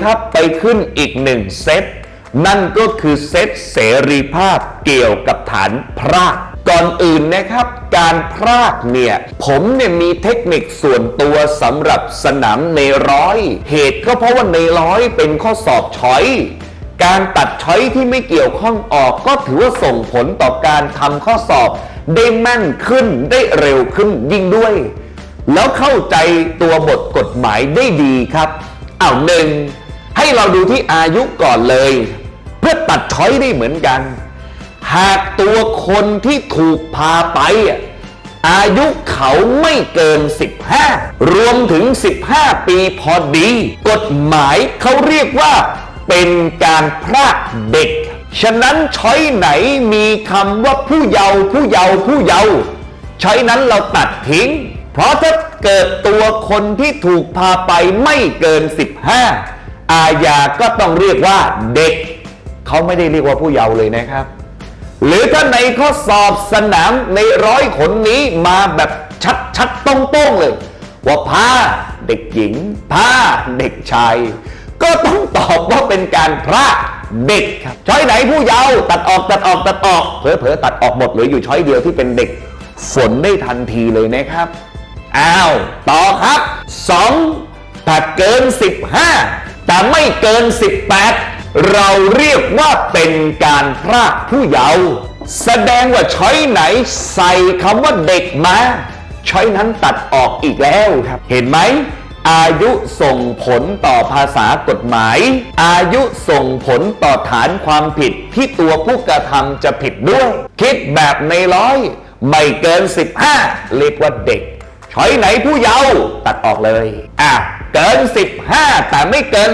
ไปครับไปขึ้นอีกหนึ่งเซต นั่นก็คือเซตเสรีภาพเกี่ยวกับฐานพรากก่อนอื่นนะครับ การพรากเนี่ย ผมเนี่ยมีเทคนิคส่วนตัวสำหรับสนามในร้อย เหตุก็เพราะว่าในร้อยเป็นข้อสอบช้อยการตัดช้อยที่ไม่เกี่ยวข้องออกก็ถือว่าส่งผลต่อการทำข้อสอบ ได้แม่นขึ้นได้เร็วขึ้นยิ่งด้วย แล้วเข้าใจตัวบทกฎหมายได้ดีครับอ้าวหนึ่ง ให้เราดูที่อายุก่อนเลย เพื่อตัดช้อยได้เหมือนกัน หากตัวคนที่ถูกพาไป อายุเขาไม่เกิน 15 รวมถึง 15 ปีพอดี กฎหมายเขาเรียกว่าเป็นการพรากเด็ก ฉะนั้นช้อยไหนมีคำว่าผู้เยาว์ผู้เยาว์ผู้เยาว์ช้อยนั้นเราตัดทิ้ง เพราะถ้าเกิดตัวคนที่ถูกพาไปไม่เกิน 15 อาญาก็ต้องเรียกว่าเด็ก เขาไม่ได้เรียกว่าผู้เยาว์เลยนะครับ หรือถ้าในข้อสอบสนามในร้อยคนนี้มาแบบชัดชัดๆต้องโต้งๆเลย ว่าพาเด็กหญิงพาเด็กชาย ก็ต้องตอบว่าเป็นการพรากเด็กครับช้อยไหนผู้เยาว์ตัดออกตัดออกตัดออกเผลอๆตัดออกหมดเหลืออยู่ช้อยเดียวที่เป็นเด็ก ฝนได้ทันทีเลยนะครับอ้าวต่อครับ 2. ถ้าเกิน 15 แต่ไม่เกิน 18 เราเรียกว่าเป็นการพรากผู้เยาว์แสดงว่าช้อยไหนใส่คำว่าเด็กมาช้อยนั้นตัดออกอีกแล้วครับ เห็นไหม อายุส่งผลต่อภาษากฎหมาย อายุส่งผลต่อฐานความผิดที่ตัวผู้กระทำจะผิดด้วย คิดแบบในร้อย ไม่เกิน 15 เรียกว่าเด็กช้อยไหนผู้เยาว์ตัดออกเลย อะ เกิน 15 แต่ไม่เกิน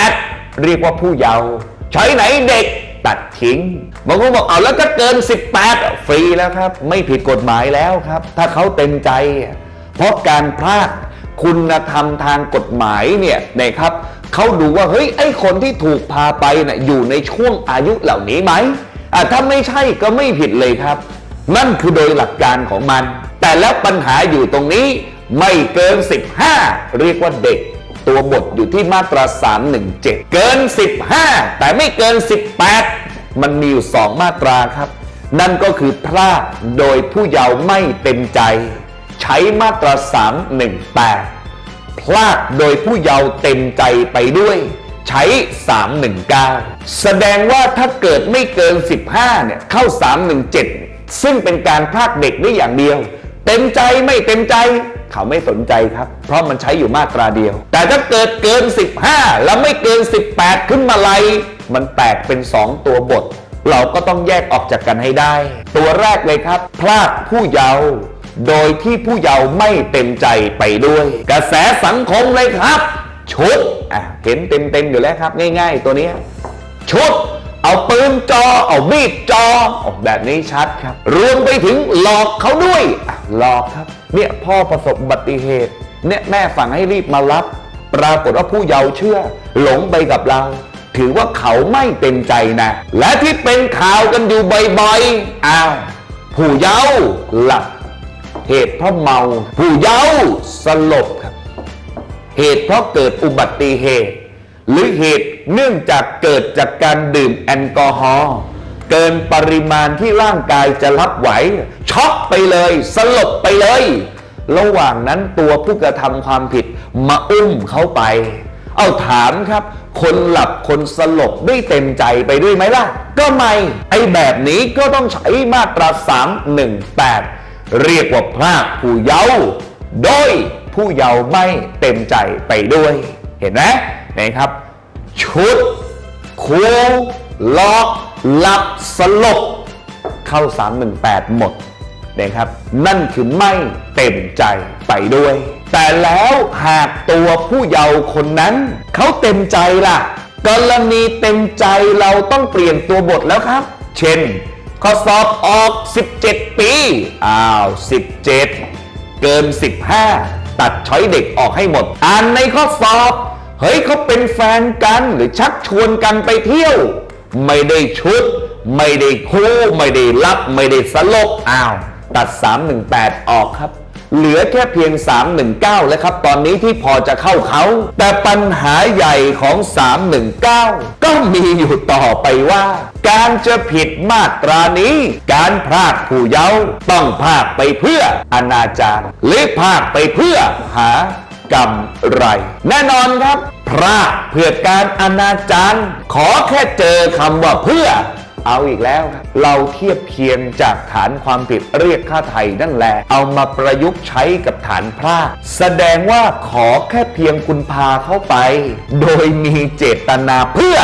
18 เรียกว่าผู้เยาว์ใช้ไหนเด็กตัดทิ้งบางคนบอกเอาแล้วก็เกิน 18 ฟรีแล้วครับ ไม่ผิดกฎหมายแล้วครับ ถ้าเขาเต็มใจ เพราะการพลาดคุณธรรมทางกฎหมายเนี่ยนะครับเขาดูว่าเฮ้ยไอ้คนที่ถูกพาไปน่ะอยู่ในช่วงอายุเหล่านี้ไหมอะถ้าไม่ใช่ก็ไม่ผิดเลยครับ นั่นคือโดยหลักการของมัน แต่แล้วปัญหาอยู่ตรงนี้ ไม่เกิน 15 เรียกว่าเด็ก ตัวบทอยู่ที่มาตรา 317 เกิน 15 แต่ไม่เกิน 18 มันมีอยู่ 2 มาตราครับ นั่นก็คือพลาดโดยผู้เยาว์ไม่เต็มใจ ใช้มาตรา 318 พลาดโดยผู้เยาว์เต็มใจไปด้วย ใช้ 319 แสดงว่าถ้าเกิดไม่เกิน 15 เนี่ยเข้า 317 ซึ่งเป็นการพลาดเด็กได้อย่างเดียว เต็มใจไม่เต็มใจ เขาไม่สนใจครับ เพราะมันใช้อยู่มาตราเดียว แต่ถ้าเกิดเกิน 15 แล้วไม่เกิน 18 ขึ้นมาเลยมันแตกเป็น 2 ตัวบท เราก็ต้องแยกออกจากกันให้ได้ ตัวแรกเลยครับ พลาดผู้เยาว์โดยที่ผู้เยาว์ไม่เต็มใจไปด้วย กระแสสังคมเลยครับ ชุดอะเห็นเต็มๆอยู่แล้วครับ ง่ายๆ ตัวนี้ชุดเอาปืนจอ เอามีดจอออกแบบนี้ชัดครับ รวมไปถึงหลอกเขาด้วยหลอกครับ เนี่ยพ่อประสบอุบัติเหตุ เนี่ยแม่สั่งให้รีบมารับ ปรากฏว่าผู้เยาว์เชื่อ หลงไปกับเรา ถือว่าเขาไม่เต็มใจนะ และที่เป็นข่าวกันอยู่บ่อยๆอ้าวผู้เยาว์หลับเหตุเพราะเมา ผู้เยาว์สลบครับ เหตุเพราะเกิดอุบัติเหตุ หรือเหตุเนื่องจากเกิดจากการดื่มแอลกอฮอล์ เกินปริมาณที่ร่างกายจะรับไหว ช็อกไปเลย สลบไปเลย ระหว่างนั้นตัวผู้กระทำความผิดมาอุ้มเขาไป เอาถามครับ คนหลับคนสลบได้เต็มใจไปด้วยไหมล่ะ ก็ไม่ ไอ้แบบนี้ก็ต้องใช้มาตรา 318 เรียกว่าพรากผู้เยาว์โดยผู้เยาว์ไม่เต็มใจไปด้วย เห็นไหมนะครับ ชุดคู ล็อกหลับสลบเข้า 318 หมดนะครับ นั่นคือไม่เต็มใจไปด้วย แต่แล้วหากตัวผู้เยาว์คนนั้น เขาเต็มใจล่ะ กรณีเต็มใจเราต้องเปลี่ยนตัวบทแล้วครับ เช่น ข้อสอบออก 17 ปี อ้าว 17 เกิน 15 ตัดช้อยเด็กออกให้หมด อ่านในข้อสอบ เฮ้ยเขาเป็นแฟนกันหรือชักชวนกันไปเที่ยว ไม่ได้ชุด ไม่ได้คู่ไม่ได้รับ ไม่ได้สลบอ้าว ตัด 318 ออกครับ เหลือแค่เพียง 319 แล้วครับ ตอนนี้ที่พอจะเข้าเขา แต่ปัญหาใหญ่ของ 319 ก็มีอยู่ต่อไปว่า การจะผิดมาตรานี้ การพรากผู้เยาว์ต้องพรากไปเพื่ออนาจารหรือพรากไปเพื่อหากำไร แน่นอนครับ พรากเพื่อการอนาจารขอแค่เจอคำว่าเพื่อเอาอีกแล้วครับเราเทียบเคียงจากฐานความผิดเรียกค่าไทยนั่นแหละ เอามาประยุกต์ใช้กับฐานพรากแสดงว่าขอแค่เพียงคุณพาเข้าไป โดยมีเจตนาเพื่อ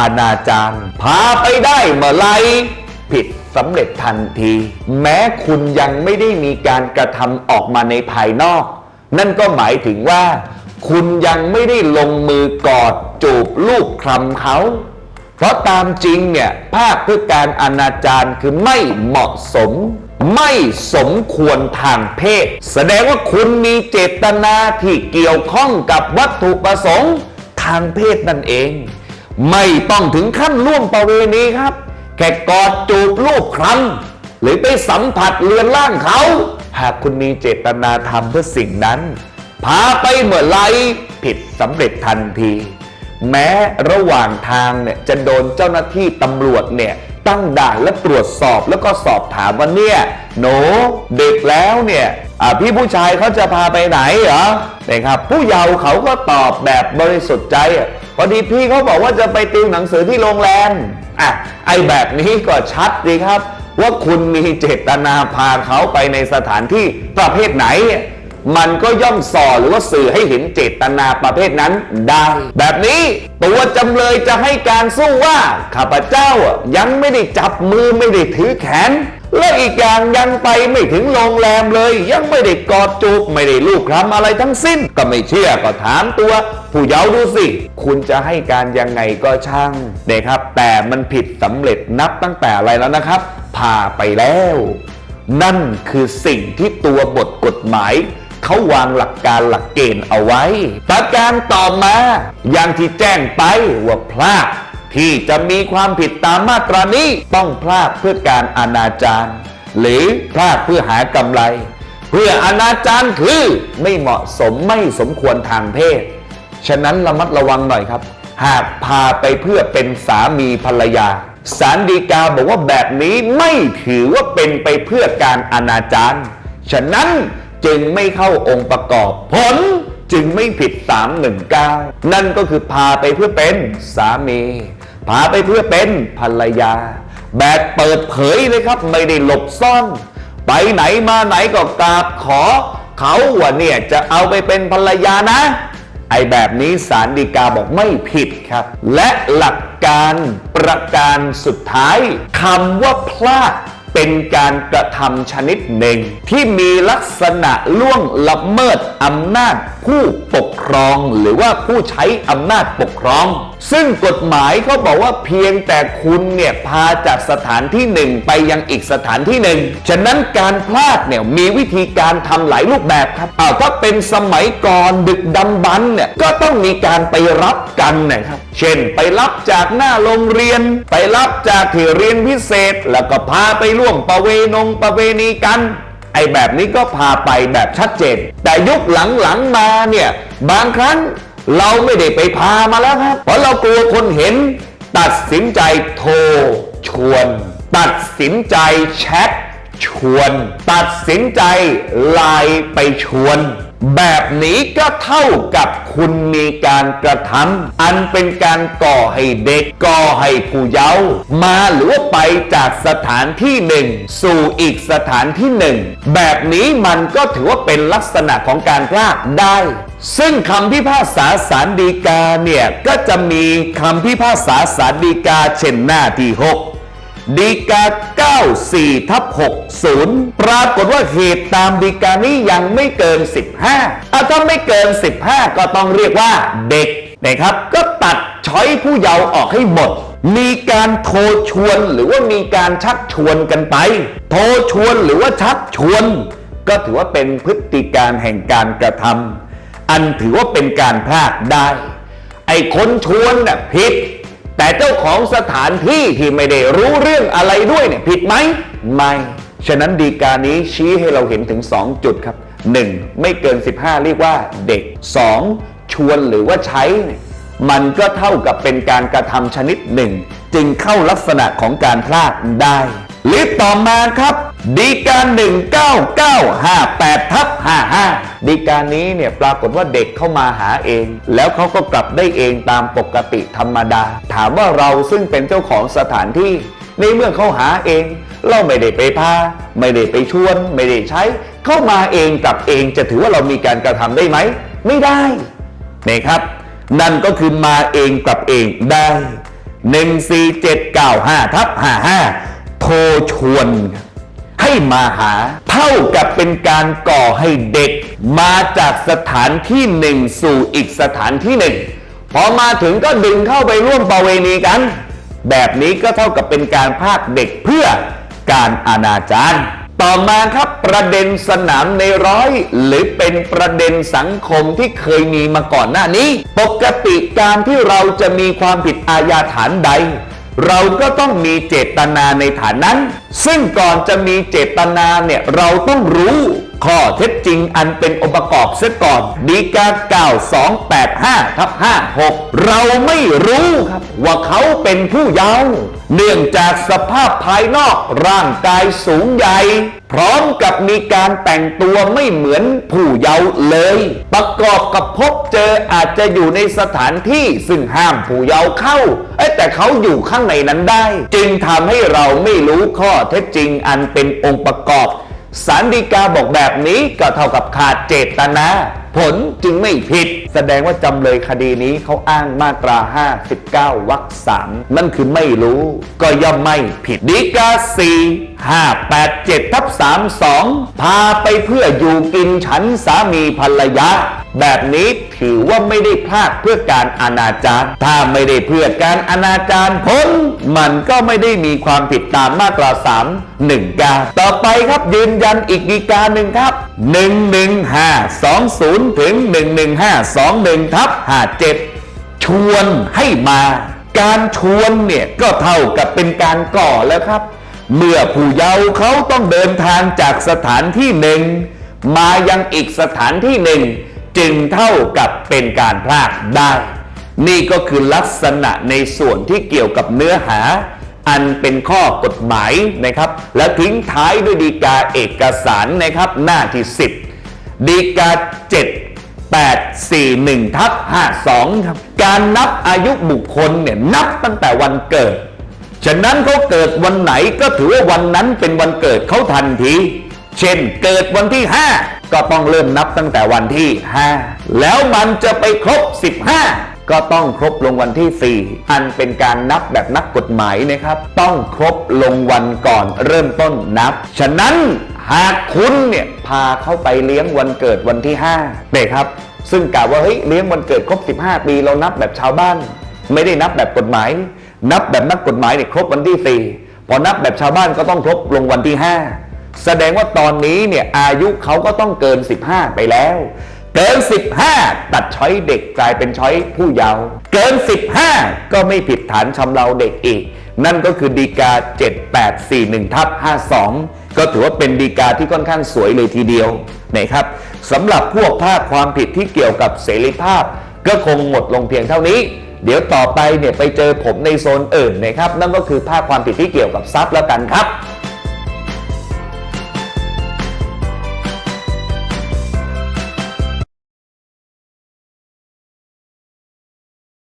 อนาจารพาไปได้เมื่อไรผิดสำเร็จทันที แม้คุณยังไม่ได้มีการกระทำออกมาในภายนอก นั่นก็หมายถึงว่า คุณยังไม่ได้ลงมือกอดจูบลูกคลำเขา เพราะตามจริงเนี่ยภาพเพื่อการอนาจารคือไม่เหมาะสม ไม่สมควรทางเพศ แสดงว่าคุณมีเจตนาที่เกี่ยวข้องกับวัตถุประสงค์ทางเพศนั่นเอง ไม่ต้องถึงขั้นล่วงประเวณีครับ แค่กอดจูบลูกครั้งหรือไปสัมผัสเลือนร่างเขา หากคุณมีเจตนาทำเพื่อสิ่งนั้น พาไปเมื่อไรผิดสำเร็จทันที แม้ระหว่างทางเนี่ยจะโดนเจ้าหน้าที่ตำรวจเนี่ยตั้งด่านและตรวจสอบแล้วก็สอบถามว่าเนี่ยหนูเด็กแล้วเนี่ยพี่ผู้ชายเขาจะพาไปไหนเหรอนะครับผู้เยาว์เขาก็ตอบแบบบริสุทธิ์ใจอะพอดีพี่เขาบอกว่าจะไปติวหนังสือที่โรงแรมอะไอแบบนี้ก็ชัดดีครับ ว่าคุณมีเจตนาพาเขาไปในสถานที่ประเภทไหน มันก็ย่อมส่อหรือว่าสื่อให้เห็นเจตนาประเภทนั้นได้ แบบนี้ตัวจำเลยจะให้การสู้ว่าข้าพเจ้ายังไม่ได้จับมือไม่ได้ถือแขนและอีกอย่างยังไปไม่ถึงโรงแรมเลย ยังไม่ได้กอดจูบไม่ได้ลูกคลำอะไรทั้งสิ้น ก็ไม่เชื่อก็ถามตัว ผู้เยาว์ดูสิ คุณจะให้การยังไงก็ช่างนะครับ แต่มันผิดสำเร็จนับตั้งแต่อะไรแล้วนะครับ พาไปแล้ว นั่นคือสิ่งที่ตัวบทกฎหมาย เขาวางหลักการหลักเกณฑ์เอาไว้ ประการต่อมา อย่างที่แจ้งไปว่าพลาดที่จะมีความผิดตามมาตรานี้ต้องพลาดเพื่อการอนาจารหรือพลาดเพื่อหากำไร เพื่ออนาจารคือไม่เหมาะสมไม่สมควรทางเพศ ฉะนั้นระมัดระวังหน่อยครับ หากพาไปเพื่อเป็นสามีภรรยาสารดีกาบอกว่าแบบนี้ไม่ถือว่าเป็นไปเพื่อการอนาจารฉะนั้น จึงไม่เข้าองค์ประกอบผลจึงไม่ผิด 319 นั่นก็คือพาไปเพื่อเป็นสามี พาไปเพื่อเป็นภรรยา แบบเปิดเผยเลยครับ ไม่ได้หลบซ่อน ไปไหนมาไหนก็กราบขอ เขาว่าเนี่ยจะเอาไปเป็นภรรยานะ ไอแบบนี้สารดีกาบอกไม่ผิดครับ และหลักการประการสุดท้ายคำว่าพลาด เป็นการกระทำชนิดหนึ่ง ที่มีลักษณะล่วงละเมิดอำนาจผู้ปกครอง หรือว่าผู้ใช้อำนาจปกครอง ซึ่งกฎหมายเขาบอกว่าเพียงแต่คุณเนี่ยพาจากสถานที่หนึ่งไปยังอีกสถานที่หนึ่งฉะนั้นการพลาดเนี่ยมีวิธีการทำหลายรูปแบบครับอ้าวถ้าเป็นสมัยก่อนดึกดำบรรเนี่ยก็ต้องมีการไปรับกันนะครับ เช่นไปรับจากหน้าโรงเรียน ไปรับจากที่เรียนพิเศษ แล้วก็พาไปร่วมประเวนงประเวณีกันไอ้แบบนี้ก็พาไปแบบชัดเจน แต่ยุคหลังๆมาเนี่ยบางครั้งเราไม่ได้ไปพามาแล้วครับ เพราะเรากลัวคนเห็น ตัดสินใจโทรชวน ตัดสินใจแชทชวน ตัดสินใจไลน์ไปชวนแบบนี้ก็เท่ากับคุณมีการกระทำอันเป็นการก่อให้เด็กก่อให้ผู้เยาว์มาหรือว่าไปจากสถานที่หนึ่ง สู่อีกสถานที่หนึ่ง แบบนี้มันก็ถือว่าเป็นลักษณะของการพลาดได้ ซึ่งคำพิพากษาสารดีกาเนี่ย ก็จะมีคำพิพากษาสารดีกาเช่นหน้าที่ 6 ดีกา 94ทับ60 ปรากฏว่าเหตุตามดีกานี้ยังไม่เกิน 15อะถ้าไม่เกิน 15 ก็ต้องเรียกว่าเด็กนะครับ ก็ตัดช้อยผู้เยาว์ออกให้หมด มีการโทรชวนหรือว่ามีการชักชวนกันไป โทรชวนหรือว่าชักชวน ก็ถือว่าเป็นพฤติการแห่งการกระทำอันถือว่าเป็นการพลาดได้ ไอ้คนชวนน่ะผิด แต่เจ้าของสถานที่ที่ไม่ได้รู้เรื่องอะไรด้วยเนี่ยผิดไหมไม่ ฉะนั้นดีกานี้ชี้ให้เราเห็นถึง 2 จุดครับ 1. ไม่เกิน 15 เรียกว่าเด็ก 2. ชวนหรือว่าใช้เนี่ยมันก็เท่ากับเป็นการกระทำชนิดหนึ่ง จึงเข้าลักษณะของการพลาดได้ ลิตต่อมาครับ ดีการ 19958ทับ55 ดีการนี้เนี่ยปรากฏว่าเด็กเข้ามาหาเอง แล้วเขาก็กลับได้เองตามปกติธรรมดา ถามว่าเราซึ่งเป็นเจ้าของสถานที่ ในเมื่อเขาหาเอง เราไม่ได้ไปพา ไม่ได้ไปชวน ไม่ได้ใช้ เข้ามาเองกลับเองจะถือว่าเรามีการกระทำได้ไหม ไม่ได้นี่ครับ นั่นก็คือมาเองกลับเองได้ 14795ทับ55 โทรชวนให้มาหา เท่ากับเป็นการก่อให้เด็ก มาจากสถานที่หนึ่งสู่อีกสถานที่หนึ่งพอมาถึงก็ดึงเข้าไปร่วมประเวณีกัน แบบนี้ก็เท่ากับเป็นการพากเด็กเพื่อการอนาจารต่อมาครับประเด็นสนามในร้อย หรือเป็นประเด็นสังคมที่เคยมีมาก่อนหน้านี้ ปกติการที่เราจะมีความผิดอาญาฐานใด เราก็ต้องมีเจตนาในฐานนั้น ซึ่งก่อนจะมีเจตนาเนี่ยเราต้องรู้ข้อเท็จจริงอันเป็นองค์ประกอบเสียก่อนดีกา9285ทับ56 เราไม่รู้ครับว่าเขาเป็นผู้เยาว์เนื่องจากสภาพภายนอกร่างกายสูงใหญ่ พร้อมกับมีการแต่งตัวไม่เหมือนผู้เยาว์เลย ประกอบกับพบเจออาจจะอยู่ในสถานที่ซึ่งห้ามผู้เยาว์เข้าเอ้แต่เขาอยู่ข้างในนั้นได้ จึงทำให้เราไม่รู้ข้อเท็จจริง อันเป็นองค์ประกอบสารดีกาบอกแบบนี้ก็เท่ากับขาดเจตนา ผลจึงไม่ผิด แสดงว่าจำเลยคดีนี้เขาอ้างมาตรา 59 วรรคสามนั่นคือไม่รู้ ก็ย่อมไม่ผิดดีกา 4 587ทับ32 พาไปเพื่ออยู่กินฉันสามีภรรยา แบบนี้ถือว่าไม่ได้พลาดเพื่อการอนาจารถ้าไม่ได้เพื่อการอนาจารผลมันก็ไม่ได้มีความผิดตามมาตรา3 1กาต่อไปครับยืนยันอีกดีกาหนึ่งครับ 11520 ถึง 11521 ทับ57ชวนให้มา การชวนเนี่ยก็เท่ากับเป็นการก่อแล้วครับ เมื่อผู้เยาว์เขาต้องเดินทางจากสถานที่หนึ่ง มายังอีกสถานที่หนึ่ง จึงเท่ากับเป็นการพลาดได้ นี่ก็คือลักษณะในส่วนที่เกี่ยวกับเนื้อหา อันเป็นข้อกฎหมายนะครับ และทิ้งท้ายด้วยดีกาเอกสารนะครับ หน้าที่ 10 ดีกา 7 8 4 1ทับ52ครับการนับอายุบุคคลเนี่ยนับตั้งแต่วันเกิด ฉะนั้นเขาเกิดวันไหนก็ถือว่าวันนั้นเป็นวันเกิดเขาทันที เช่นเกิดวันที่ 5 ก็ต้องเริ่มนับตั้งแต่วันที่ 5 แล้วมันจะไปครบ 15 ก็ต้องครบลงวันที่ 4 อันเป็นการนับแบบนักกฎหมายนะครับ ต้องครบลงวันก่อนเริ่มต้นนับ ฉะนั้นหากคุณเนี่ยพาเข้าไปเลี้ยงวันเกิดวันที่5เนี่ยครับ ซึ่งกล่าวว่าเฮ้ยเลี้ยงวันเกิดครบ 15 ปีเรานับแบบชาวบ้าน ไม่ได้นับแบบกฎหมาย นับแบบนักกฎหมายเนี่ยครบวันที่ 4 พอนับแบบชาวบ้านก็ต้องครบลงวันที่ 5 แสดงว่าตอนนี้เนี่ยอายุเขาก็ต้องเกิน 15 ไปแล้ว เกิน 15 ตัดช้อยเด็กกลายเป็นช้อยผู้เยาว์เกิน 15 ก็ไม่ผิดฐานชำเราเด็กอีก นั่นก็คือดีกา 7841ทับ52 ก็ถือว่าเป็นดีกาที่ค่อนข้างสวยเลยทีเดียวนะครับสำหรับพวกภาคความผิดที่เกี่ยวกับเสรีภาพ ก็คงหมดลงเพียงเท่านี้เดี๋ยวต่อไปเนี่ยไปเจอผมในโซนอื่นนะครับ นั่นก็คือภาคความผิดที่เกี่ยวกับทรัพย์แล้วกันครับ